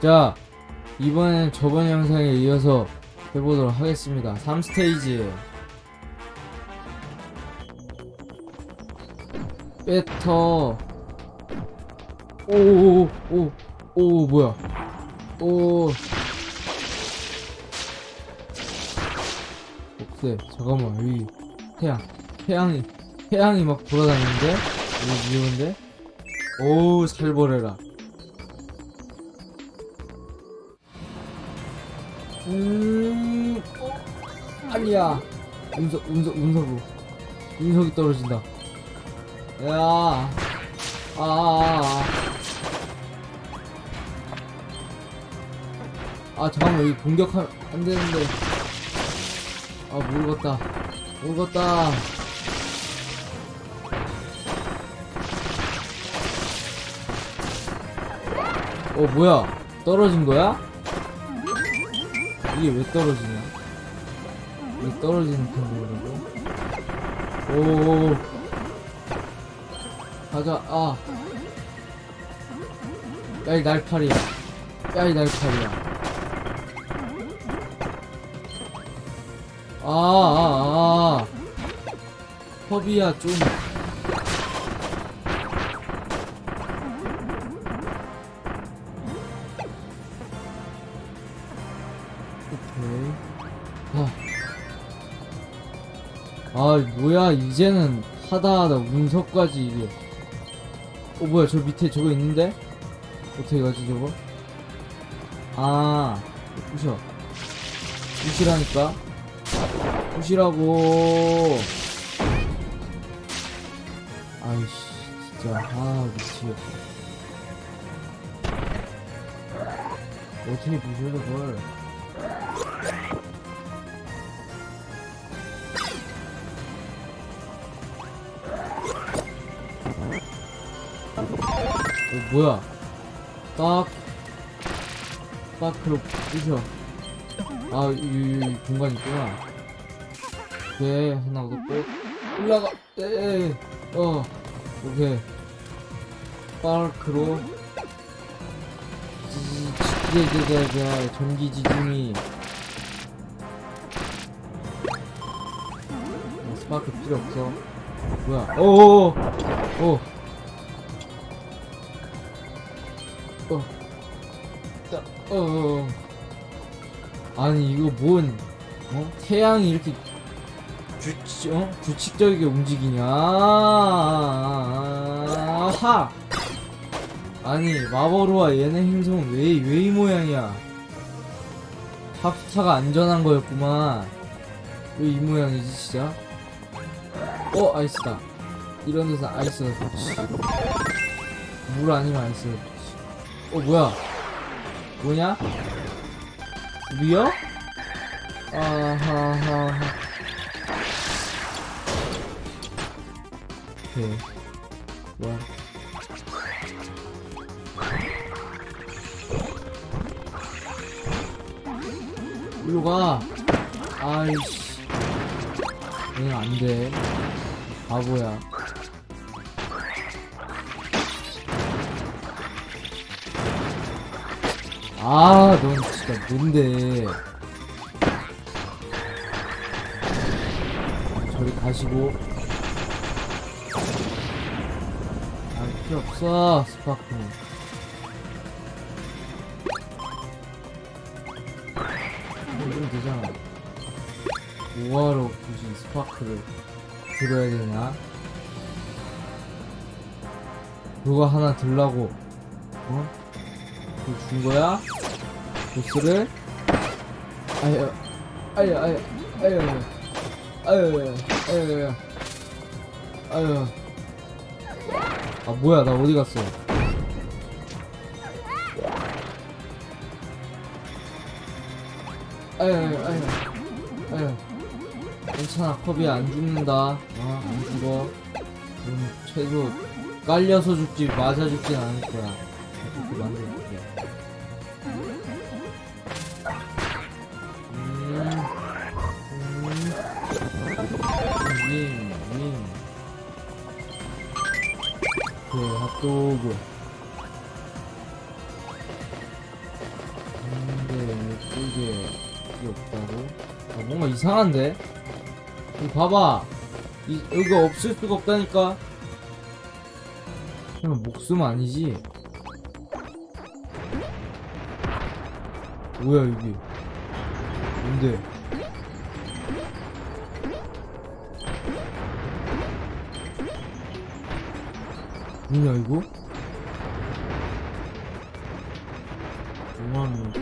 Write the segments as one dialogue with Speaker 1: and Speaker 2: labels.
Speaker 1: 자, 이번엔 저번 영상에 이어서 해보도록 하겠습니다. 3스테이지. 배터. 오오오 오, 오, 뭐야. 오. 없애. 잠깐만, 여기 태양. 태양이, 태양이 막 돌아다니는데? 여기 위험한데? 오, 살벌해라. 음, 어, 아니야. 운석, 운석, 운석으로. 운석이 떨어진다. 야, 아, 아, 아. 아, 잠깐만, 여기 공격하면 안 되는데. 아, 모르겠다. 모르겠다. 어, 뭐야? 떨어진 거야? 이게 왜 떨어지냐? 왜 떨어지는 편이라고? 오, 가자, 아. 야, 이 날파리야. 야, 이 날파리야. 아, 아, 아. 허비야, 좀. 아, 뭐야, 이제는 하다 하다 운석까지 이게. 어, 뭐야, 저 밑에 저거 있는데? 어떻게 가지, 저거? 아, 부셔. 부시라니까? 부시라고. 아이씨, 진짜, 아, 미치겠다. 어떻게 부셔, 저걸. 어, 뭐야? 딱, 딱으로 부셔. 아, 이, 이, 이 공간 있구나. 오케이, 하나 얻었고. 올라가, 에, 어, 오케이. 파크로. 지지지지지지, 전기 지진이. 어, 스파크 필요 없어. 뭐야? 오오오! 오! 어, 어. 어. 아니 이거 뭔 어? 태양이 이렇게 규칙 어? 규칙적이게 움직이냐? 아하. 아니 마버로와 얘네 행성은 왜왜 이 모양이야? 팝스타가 안전한 거였구만. 왜 이 모양이지 진짜? 어 아이스다. 이런 데서 아이스가 좋지. 물 아니면 아이스가 좋지. 어 뭐야 뭐냐? 우리요? 아하하하 오케이. 뭐야 일로 가. 아이씨. 얘는 안돼. 바보야 아, 넌 진짜 뭔데. 저리 가시고. 아, 필요 없어, 스파크. 이러면 되잖아. 뭐하러 굳이 스파크를 들어야 되냐? 그거 하나 들라고, 어? 그거 준 거야? 보스를? 아유, 아유, 아유, 아유, 아유, 아유, 아유. 아, 뭐야, 나 어디 갔어? 아유, 아유, 아유. 괜찮아, 컵이 안 죽는다. 어, 안 죽어. 음, 최소 깔려서 죽지, 맞아 죽진 않을 거야. 이렇게 만들어줄게. 그 핫도그 근데 두개 이게 없다고? 아, 뭔가 이상한데? 이 봐봐. 이, 이거 없을 수가 없다니까. 그냥 목숨 아니지? 뭐야 여기 뭔데? 뭐냐, 이거? 뭐하는 거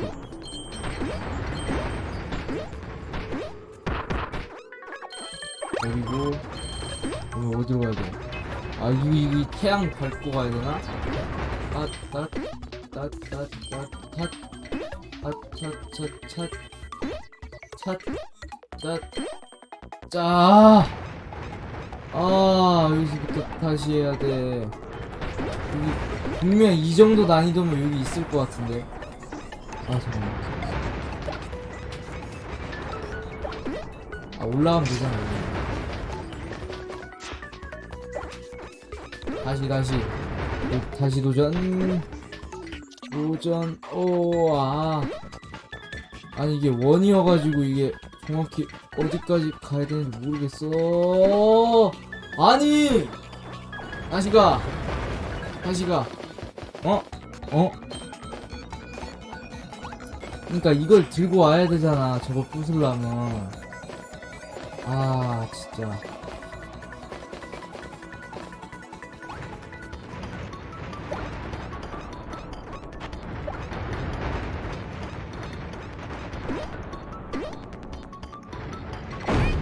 Speaker 1: 그리고 여기 어디로 가야 돼? 아 이거 이거 이 태양 밟고 가야 되나? 따따따따따따따따따따따 아 여기서부터 다시 해야 돼 여기 분명 이 정도 난이도면 여기 있을 것 같은데. 아 잠깐만. 아 올라가면 되잖아. 여기. 다시 다시. 어, 다시 도전. 도전. 오아. 아니 이게 원이어가지고 이게 정확히 어디까지 가야 되는지 모르겠어. 아니! 다시 가 다시 가 어? 어? 그러니까 이걸 들고 와야 되잖아 저거 부술라면 아 진짜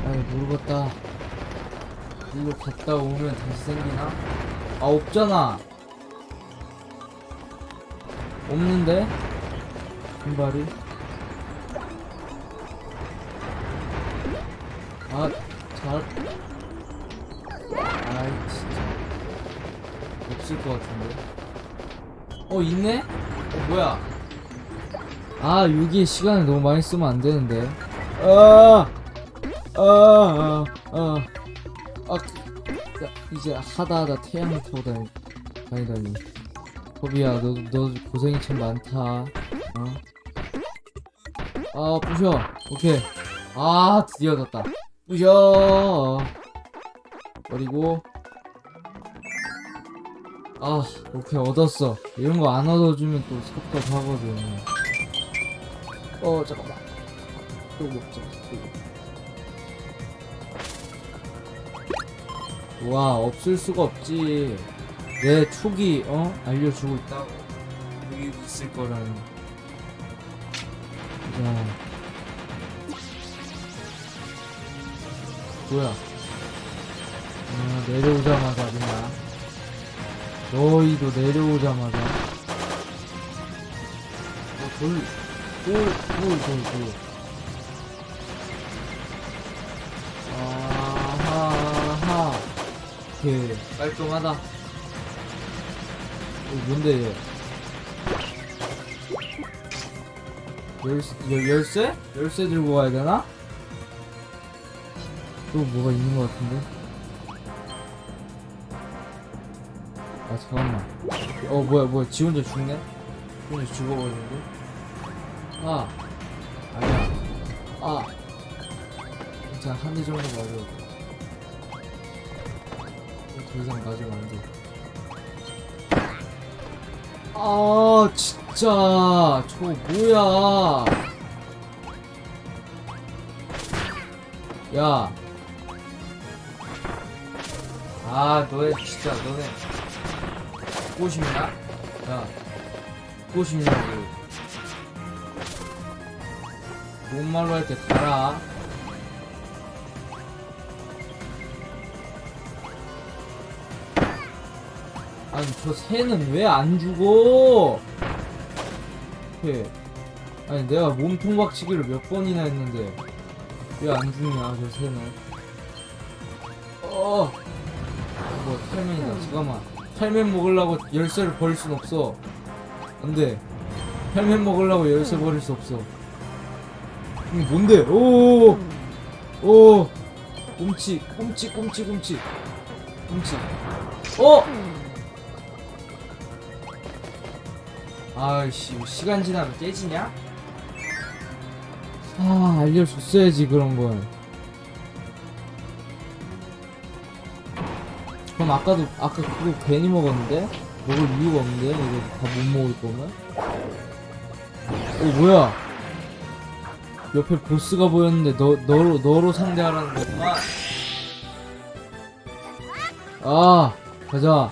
Speaker 1: 아이 모르겠다 일로 갔다 오면 다시 생기나? 아 없잖아 없는데? 신발이 아, 잘. 아이, 진짜. 없을 것 같은데. 어, 있네? 어, 뭐야? 아, 여기에 시간을 너무 많이 쓰면 안 되는데. 아! 아, 아, 아. 아, 이제 하다 하다 태양을 타고 다니, 다니다니. 호비야, 너, 너 고생이 참 많다. 어? 아, 부셔. 오케이. 아, 드디어 졌다. 부셔. 버리고. 아, 오케이, 얻었어. 이런 거 안 얻어주면 또 섭섭하거든. 어, 잠깐만. 또 먹자, 또. 와, 없을 수가 없지. 내 촉이, 어? 알려주고 있다고. 여기 있을 거라는. 자. 뭐야? 아, 내려오자마자 그냥 너희도 내려오자마자 어, 돌, 돌, 돌, 돌, 돌. 아하하. 오케이, 깔끔하다. 어, 뭔데, 얘? 열쇠, 열, 열쇠? 열쇠 들고 가야 되나? 또 뭐가 있는 것 같은데? 아 잠깐만 어 뭐야 뭐야 지 혼자 죽네? 지 혼자 죽어버리는데? 아 아니야 아 자, 한 대 정도 맞아 더 이상 맞으면 안돼 아 진짜 저 뭐야 야. 아, 너네 진짜 너네 듣고 싶냐? 야, 듣고 싶냐고. 좋은 말로 할때 가라. 아니 저 새는 왜 안 죽어? 해. 아니 내가 몸통 박치기를 몇 번이나 했는데 왜 안 죽냐 저 새는. 어! 뭐 탈맨이다. 잠깐만. 탈맨 먹으려고 열쇠를 버릴 순 없어. 안돼. 탈맨 먹으려고 열쇠 버릴 수 없어. 이게 뭔데? 오오! 오! 꼼치 꼼치 꼼치 꼼치. 꼼치. 어 아이씨 시간 지나면 깨지냐? 아 알려줬어야지 그런 건 그럼 아까도 아까 그거 괜히 먹었는데? 먹을 이유가 없는데? 이거 다 못 먹을 거면? 오 뭐야? 옆에 보스가 보였는데 너 너로 너로 상대하라는 거구만 아 가자.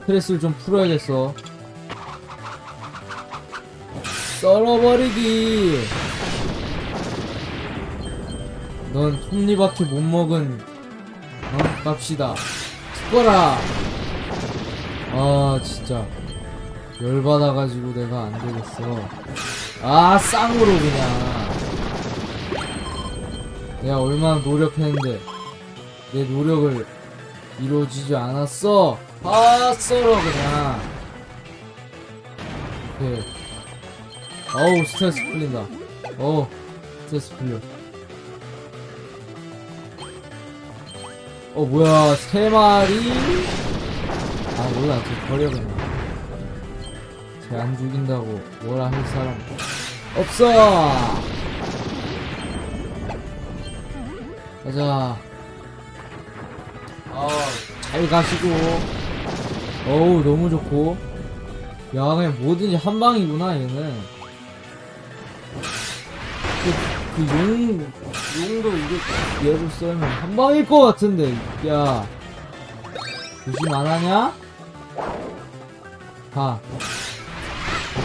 Speaker 1: 스트레스를 좀 풀어야겠어 썰어버리기. 넌 톱니바퀴 못 먹은 어? 갑시다. 죽어라. 아 진짜. 열받아가지고 내가 안되겠어. 아 쌍으로 그냥. 내가 얼마나 노력했는데 내 노력을 이루어지지 않았어. 아 썰어 그냥. 오케이 어우 스트레스 풀린다. 어우 스트레스 풀려. 어 뭐야 세 마리? 아 몰라 저 버려 그냥 쟤안 죽인다고 뭐라 할 사람 없어! 가자. 아잘 가시고. 어우 너무 좋고. 야 그냥 뭐든지 한 방이구나 얘는 그, 그 용, 용도 이게 얘로 썰면 한 방일 것 같은데 야. 조심 안 하냐? 가.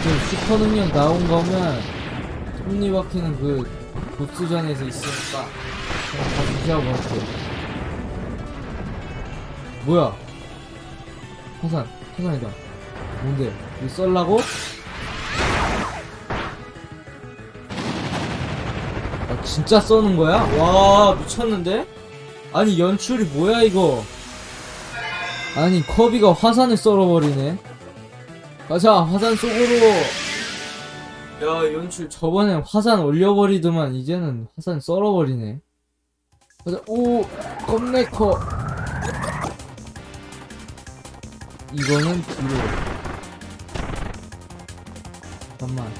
Speaker 1: 지금 슈퍼 능력 나온 거면 톱니바퀴는 그 보스전에서 있으니까 그냥 다 무시하고 갈게 뭐야? 화산 화산이다. 뭔데? 이거 썰라고? 진짜 써는 거야? 와 미쳤는데? 아니 연출이 뭐야 이거? 아니 커비가 화산을 썰어버리네. 가자 화산 속으로. 야 연출 저번엔 화산 올려버리더만 이제는 화산 썰어버리네. 가자 오 겁내 커. 이거는 뒤로. 잠깐만.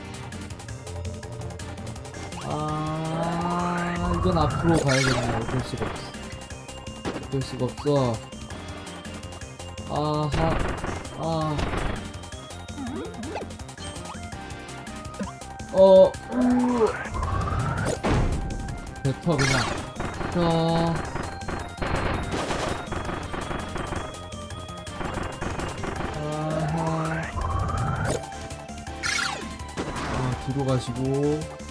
Speaker 1: 아 이건 앞으로 가야겠네 어쩔 수가 없어 어쩔 수가 없어 아하 아 어, 우. 뱉어, 그냥. 자. 아하. 아, 뒤로 가시고.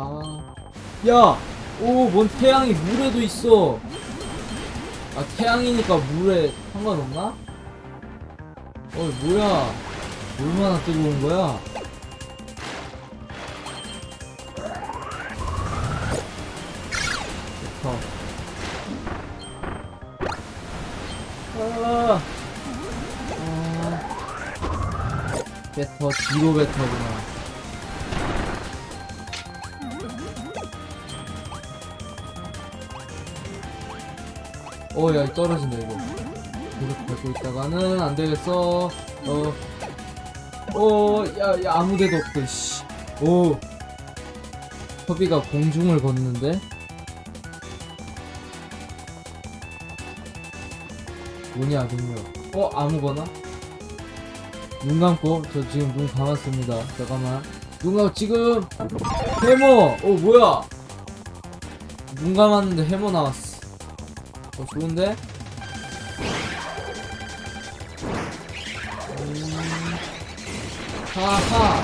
Speaker 1: 아. 야! 오, 뭔 태양이 물에도 있어! 아, 태양이니까 물에 상관없나? 어, 뭐야? 얼마나 뜨거운 거야? 아. 아. 뱉어, 뒤로 그냥. 어, 야, 떨어진다, 이거. 계속 밟고 있다가는 안 되겠어. 어. 어, 야, 야, 아무 데도 없대, 씨. 오. 허비가 공중을 걷는데? 뭐냐, 능력. 어, 아무거나? 눈 감고, 저 지금 눈 감았습니다. 잠깐만. 눈 감고, 지금! 해머! 어, 뭐야! 눈 감았는데 해머 나왔어. 어 좋은데? 음... 하하.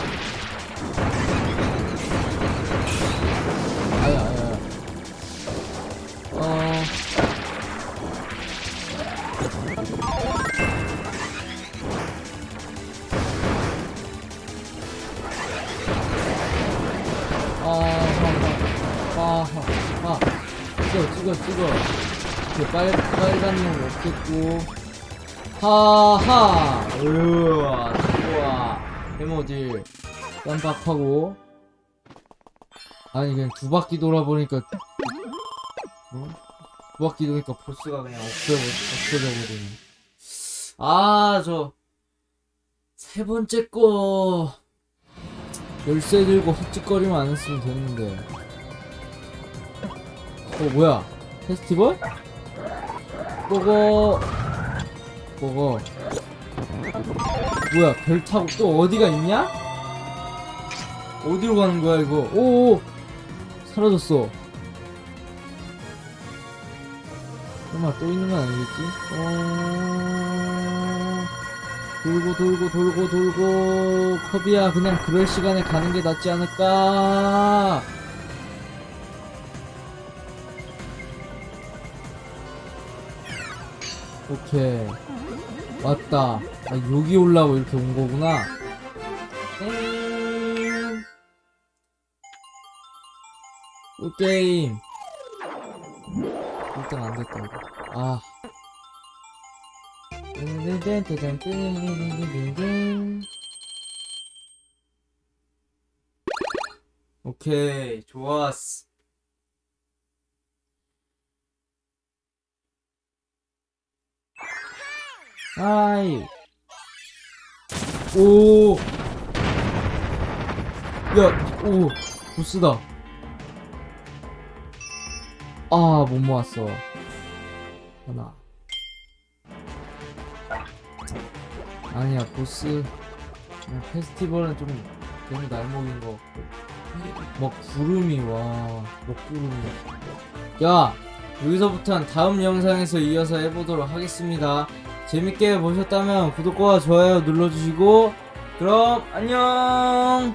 Speaker 1: 아야 아야 어... 아하하. 아하. 찍어 찍어 찍어 이렇게 빨, 빨간 용 없겠고. 하하! 으아 좋아. 해모질 깜빡하고. 아니 그냥 두 바퀴 돌아보니까 어? 두 바퀴 도니까 보스가 그냥 없어져 없어져 버리네. 아 저 세 번째 거. 열쇠 들고 헛짓거리만 안 했으면 됐는데. 어 뭐야? 페스티벌? 뭐고 뭐고 뭐야 별 타고 또 어디가 있냐? 어디로 가는 거야 이거? 오오 사라졌어. 설마 또 있는 건 아니겠지? 어... 돌고 돌고 돌고 돌고. 커비야 그냥 그럴 시간에 가는 게 낫지 않을까 오케이. 왔다. 아 여기 올라고 이렇게 온 거구나. 음... 꿀게임. 일단 안 됐다 이거. 아. 오케이 좋았어. 아이 오 야, 오, 보스다. 아, 못 모았어. 하나. 아니야, 보스. 그냥 페스티벌은 좀 너무 날먹인 것 같고. 막 구름이, 와, 먹구름이. 야! 여기서부터는 다음 영상에서 이어서 해보도록 하겠습니다. 재밌게 보셨다면 구독과 좋아요 눌러주시고, 그럼 안녕!